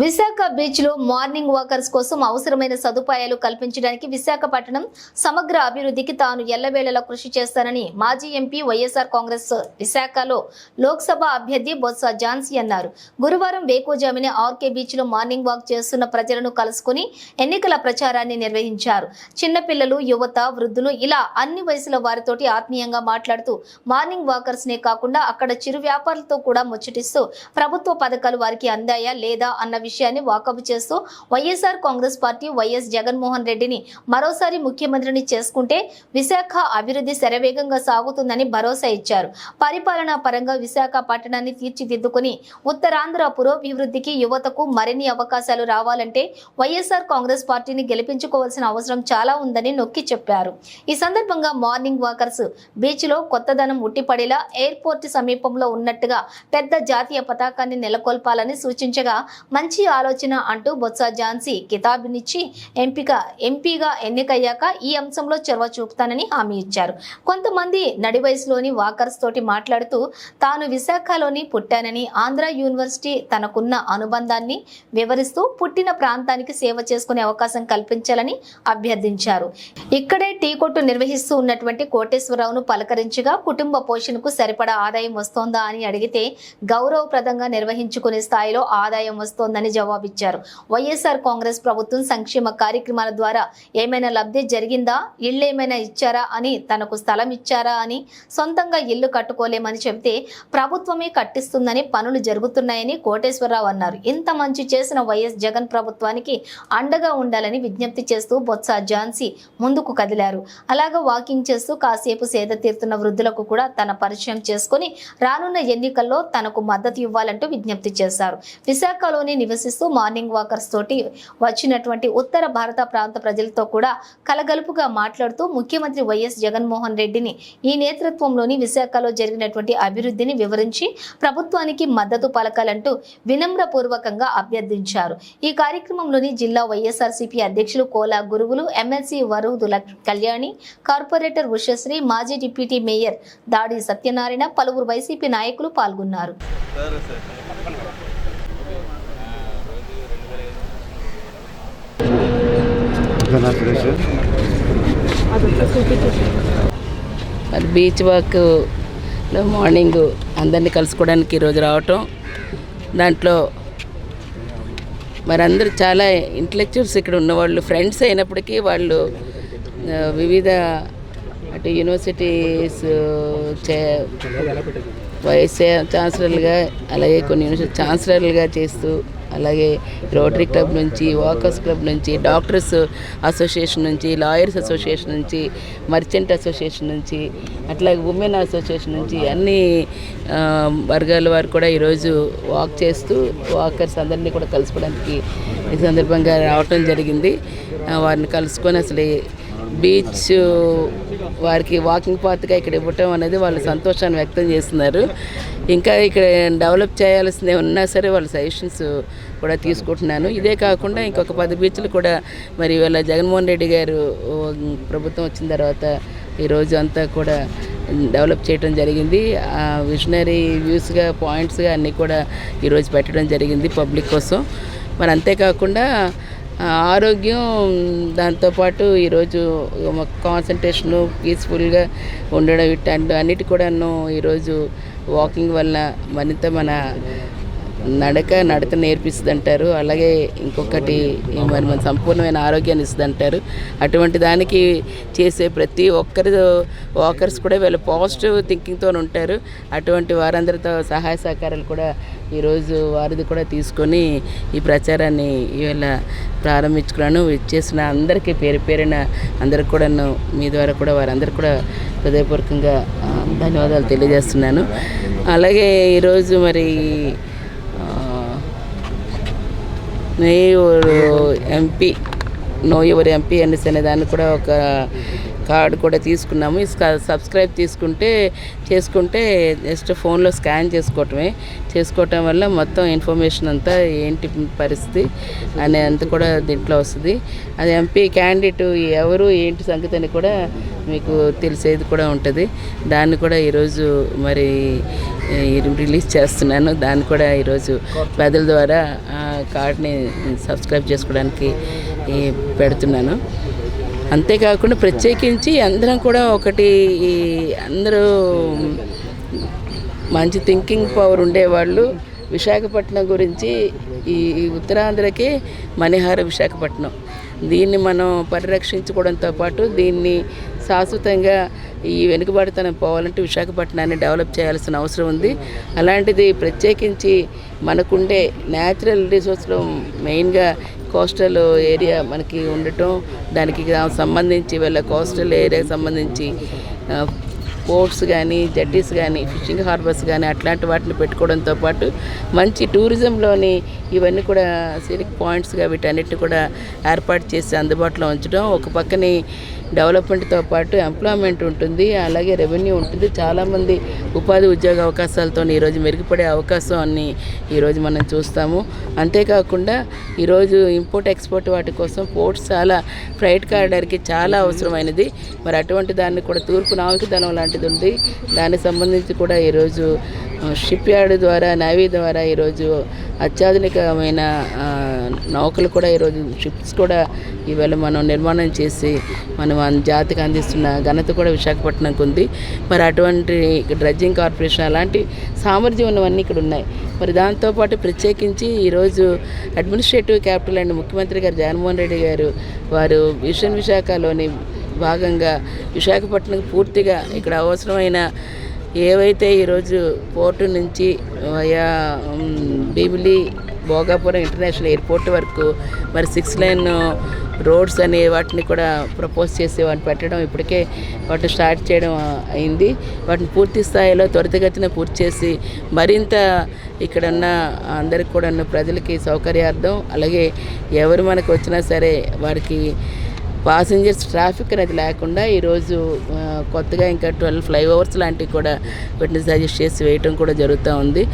విశాఖ బీచ్లో morning walkers కోసం అవసరమైన సదుపాయాలు కల్పించడానికి విశాఖపట్నం సమగ్ర అభివృద్ధికి తాను ఎల్లవేళలా కృషి చేస్తానని మాజీ ఎంపీ వైఎస్ఆర్ కాంగ్రెస్ విశాఖలో లోక్సభ అభ్యర్థి బొత్స జాన్సీ అన్నారు. గురువారం వేకోజామిని ఆర్కే బీచ్లో మార్నింగ్ వాక్ చేస్తున్న ప్రజలను కలుసుకుని ఎన్నికల ప్రచారాన్ని నిర్వహించారు. చిన్నపిల్లలు యువత వృద్ధులు ఇలా అన్ని వయసుల వారితోటి ఆత్మీయంగా మాట్లాడుతూ మార్నింగ్ వాకర్స్ నే కాకుండా అక్కడ చిరు వ్యాపారులతో కూడా ముచ్చటిస్తూ ప్రభుత్వ పథకాలు వారికి అందాయా లేదా అన్న విషయాన్ని వాకప్ చేస్తూ YSR Congress party YS Jaganmohan రెడ్డిని మరోసారి ముఖ్యమంత్రిని చేసుకుంటే విశాఖ అభివృద్ధి శరవేగంగా సాగుతుందని భరోసా ఇచ్చారు. పరిపాలనా పరంగా విశాఖ పట్టణాన్ని తీర్చిదిద్దుకుని ఉత్తరాంధ్ర పురోభివృద్ధికి యువతకు మరిన్ని అవకాశాలు రావాలంటే వైఎస్ఆర్ కాంగ్రెస్ పార్టీని గెలిపించుకోవాల్సిన అవసరం చాలా ఉందని నొక్కి చెప్పారు. ఈ సందర్భంగా మార్నింగ్ వాకర్స్ బీచ్లో కొత్తదనం ఉట్టిపడేలా ఎయిర్పోర్ట్ సమీపంలో ఉన్నట్టుగా పెద్ద జాతీయ పతాకాన్ని నెలకొల్పాలని సూచించగా మంచి ఆలోచన అంటూ బొత్స ఝాన్సీ కితాబునిచ్చి ఎంపిక ఎంపీగా ఎన్నికయ్యాక ఈ అంశంలో చొరవ చూపుతానని హామీ ఇచ్చారు. కొంతమంది నడి వయసులోని వాకర్స్ తోటి మాట్లాడుతూ తాను విశాఖలోని పుట్టానని ఆంధ్ర యూనివర్సిటీ తనకున్న అనుబంధాన్ని వివరిస్తూ పుట్టిన ప్రాంతానికి సేవ చేసుకునే అవకాశం కల్పించాలని అభ్యర్థించారు. ఇక్కడే టీ కొట్టు నిర్వహిస్తూ ఉన్నటువంటి కోటేశ్వరరావును పలకరించగా కుటుంబ పోషణకు సరిపడా ఆదాయం వస్తోందా అని అడిగితే గౌరవప్రదంగా నిర్వహించుకునే స్థాయిలో ఆదాయం వస్తోందని జవాబిచ్చారు. వైఎస్ఆర్ కాంగ్రెస్ ప్రభుత్వం సంక్షేమ కార్యక్రమాల ద్వారా ఏమైనా లబ్ధి జరిగిందా? ఇళ్ళు ఏమైనా ఇచ్చారా అని తనకు స్థలం ఇచ్చారా అని సొంతంగా ఇల్లు కట్టుకోలేమని చెబితే ప్రభుత్వమే కట్టిస్తుందని పనులు జరుగుతున్నాయని కోటేశ్వరరావు అన్నారు. ఇంత మంచి చేసిన వైఎస్ జగన్ ప్రభుత్వానికి అండగా ఉండాలని విజ్ఞప్తి చేస్తూ బొత్స ఝాన్సీ ముందుకు కదిలారు. అలాగే వాకింగ్ చేస్తూ కాసేపు సేద తీరుతున్న వృద్ధులకు కూడా తన పరిచయం చేసుకుని రానున్న ఎన్నికల్లో తనకు మద్దతు ఇవ్వాలంటూ విజ్ఞప్తి చేశారు. విశాఖలోనే నివసిస్తూ మార్నింగ్ వాకర్స్ తోటి వచ్చినటువంటి ఉత్తర భారత ప్రాంత ప్రజలతో కూడా కలగలుపుగా మాట్లాడుతూ ముఖ్యమంత్రి వైఎస్ జగన్మోహన్ రెడ్డిని ఈ నేతృత్వంలోని విశాఖలో జరిగినటువంటి అభివృద్ధిని వివరించి ప్రభుత్వానికి మద్దతు పలకాలంటూ వినమ్రపూర్వకంగా అభ్యర్థించారు. ఈ కార్యక్రమంలోని జిల్లా వైఎస్ఆర్సీపీ అధ్యక్షులు కోలా గురువులు ఎమ్మెల్సీ వరుదుల కళ్యాణి కార్పొరేటర్ ఉషశ్రీ మాజీ డిప్యూటీ మేయర్ దాడి సత్యనారాయణ పలువురు వైసీపీ నాయకులు పాల్గొన్నారు. మరి బీచ్ వాక్లో మార్నింగ్ అందరినీ కలుసుకోవడానికి ఈరోజు రావటం. దాంట్లో మరి అందరూ చాలా ఇంటలెక్చువల్స్ ఇక్కడ ఉన్నవాళ్ళు ఫ్రెండ్స్ అయినప్పటికీ వాళ్ళు వివిధ అటు యూనివర్సిటీస్ చే వైస్ ఛాన్సలర్లుగా అలాగే కొన్ని యూనివర్సిటీ ఛాన్సలర్లుగా చేస్తూ అలాగే రోటరీ క్లబ్ నుంచి వాకర్స్ క్లబ్ నుంచి డాక్టర్స్ అసోసియేషన్ నుంచి లాయర్స్ అసోసియేషన్ నుంచి మర్చెంట్ అసోసియేషన్ నుంచి అట్లాగే ఉమెన్ అసోసియేషన్ నుంచి అన్ని వర్గాల వారు కూడా ఈరోజు వాక్ చేస్తూ వాకర్స్ అందరినీ కూడా కలుసుకోవడానికి ఈ సందర్భంగా రావటం జరిగింది. వారిని కలుసుకొని అసలు బీచ్ వారికి వాకింగ్ పాత్గా ఇక్కడ ఇవ్వటం అనేది వాళ్ళు సంతోషాన్ని వ్యక్తం చేస్తున్నారు. ఇంకా ఇక్కడ డెవలప్ చేయాల్సింది ఉన్నా సరే వాళ్ళ సజెషన్స్ కూడా తీసుకుంటున్నాను. ఇదే కాకుండా ఇంకొక పది బీచ్లు కూడా మరి ఇవాళ జగన్మోహన్ రెడ్డి గారు ప్రభుత్వం వచ్చిన తర్వాత ఈరోజు అంతా కూడా డెవలప్ చేయడం జరిగింది. ఆ విజనరీ వ్యూస్గా పాయింట్స్గా అన్నీ కూడా ఈరోజు పెట్టడం జరిగింది పబ్లిక్ కోసం. మరి అంతేకాకుండా ఆరోగ్యం దాంతోపాటు ఈరోజు కాన్సన్ట్రేషను పీస్ఫుల్గా ఉండడం ఇట్లాంటి అన్నిటి కూడాను ఈరోజు వాకింగ్ వల్ల మరింత మన నడక నడక నేర్పిస్తుంది అంటారు అలాగే ఇంకొకటి మరి మన సంపూర్ణమైన ఆరోగ్యాన్ని ఇస్తుంది అంటారు అటువంటి దానికి చేసే ప్రతి ఒక్కరి వాకర్స్ కూడా వీళ్ళు పాజిటివ్ థింకింగ్తో ఉంటారు. అటువంటి వారందరితో సహాయ సహకారాలు కూడా ఈరోజు వారిది కూడా తీసుకొని ఈ ప్రచారాన్ని ఇవాళ ప్రారంభించుకున్నాను. చేసిన అందరికీ పేరు పేరిన అందరికి కూడాను మీ ద్వారా కూడా వారందరూ కూడా హృదయపూర్వకంగా ధన్యవాదాలు తెలియజేస్తున్నాను. అలాగే ఈరోజు మరి ఆ, ఎంపీ నో ఎంపీ అనేసి అనే దాన్ని కూడా ఒక కార్డు కూడా తీసుకున్నాము. ఈ సబ్స్క్రైబ్ తీసుకుంటే చేసుకుంటే జస్ట్ ఫోన్లో స్కాన్ చేసుకోవటమే. చేసుకోవటం వల్ల మొత్తం ఇన్ఫర్మేషన్ అంతా ఏంటి పరిస్థితి అనే అంత కూడా దీంట్లో వస్తుంది. అది ఎంపీ క్యాండిడేట్ ఎవరు ఏంటి సంగతి అని కూడా మీకు తెలిసేది కూడా ఉంటుంది. దాన్ని కూడా ఈరోజు మరి ఈ రిలీజ్ చేస్తున్నాను. దాన్ని కూడా ఈరోజు ప్రజల ద్వారా కార్డ్ని సబ్స్క్రైబ్ చేసుకోవడానికి ఈ పెడుతున్నాను. అంతేకాకుండా ప్రత్యేకించి అందరం కూడా ఒకటి ఈ అందరూ మంచి థింకింగ్ పవర్ ఉండేవాళ్ళు విశాఖపట్నం గురించి ఈ ఈ ఉత్తరాంధ్రకి మణిహార విశాఖపట్నం. దీన్ని మనం పరిరక్షించుకోవడంతో పాటు దీన్ని శాశ్వతంగా ఈ వెనుకబడితనం పోవాలంటే విశాఖపట్నాన్ని డెవలప్ చేయాల్సిన అవసరం ఉంది. అలాంటిది ప్రత్యేకించి మనకుండే న్యాచురల్ రిసోర్స్లో మెయిన్గా కోస్టల్ ఏరియా మనకి ఉండటం దానికి సంబంధించి వీళ్ళ కోస్టల్ ఏరియాకి సంబంధించి పోర్ట్స్ కానీ జడ్డీస్ కానీ ఫిషింగ్ హార్బర్స్ కానీ అట్లాంటి వాటిని పెట్టుకోవడంతో పాటు మంచి టూరిజంలోని ఇవన్నీ కూడా సీనిక్ పాయింట్స్గా వీటన్నిటిని కూడా ఏర్పాటు చేసి అందుబాటులో ఉంచడం. ఒక పక్కని డెవలప్మెంట్తో పాటు ఎంప్లాయ్మెంట్ ఉంటుంది అలాగే రెవెన్యూ ఉంటుంది. చాలామంది ఉపాధి ఉద్యోగ అవకాశాలతో ఈరోజు మెరుగుపడే అవకాశాన్ని ఈరోజు మనం చూస్తాము. అంతేకాకుండా ఈరోజు ఇంపోర్ట్ ఎక్స్పోర్ట్ వాటి కోసం పోర్ట్స్ చాలా ఫ్రైట్ కారిడార్కి చాలా అవసరమైనది. మరి అటువంటి దాన్ని కూడా తూర్పు నావికదళం లాంటిది ఉంది దానికి సంబంధించి కూడా ఈరోజు షిప్ యార్డ్ ద్వారా నేవీ ద్వారా ఈరోజు అత్యాధునికమైన నౌకలు కూడా ఈరోజు షిప్స్ కూడా ఈవేళ మనం నిర్మాణం చేసి మనం జాతికి అందిస్తున్న ఘనత కూడా విశాఖపట్నంకు ఉంది. మరి అటువంటి డ్రడ్జింగ్ కార్పొరేషన్ అలాంటి సామర్థ్యం ఉన్నవన్నీ ఇక్కడ ఉన్నాయి. మరి దాంతోపాటు ప్రత్యేకించి ఈరోజు అడ్మినిస్ట్రేటివ్ క్యాపిటల్ అండ్ ముఖ్యమంత్రి గారు జగన్మోహన్ రెడ్డి గారు వారు విషన్ విశాఖలోని భాగంగా విశాఖపట్నం పూర్తిగా ఇక్కడ అవసరమైన ఏవైతే ఈరోజు పోర్టు నుంచి via Bheemili Bhogapuram international airport వరకు మరి సిక్స్ లైన్ రోడ్స్ అనే వాటిని కూడా ప్రపోజ్ చేసి వాటిని పెట్టడం ఇప్పటికే వాటిని స్టార్ట్ చేయడం అయింది. వాటిని పూర్తి స్థాయిలో త్వరితగతిన పూర్తి చేసి మరింత ఇక్కడ ఉన్న అందరికి కూడా ఉన్న ప్రజలకి సౌకర్యార్థం అలాగే ఎవరు మనకు వచ్చినా సరే వారికి పాసింజర్స్ ట్రాఫిక్ అనేది లేకుండా ఈరోజు కొత్తగా ఇంకా ట్వెల్వ్ ఫ్లైఓవర్స్ లాంటివి కూడా వీటిని సజెస్ట్ చేసి వేయటం కూడా జరుగుతూ ఉంది.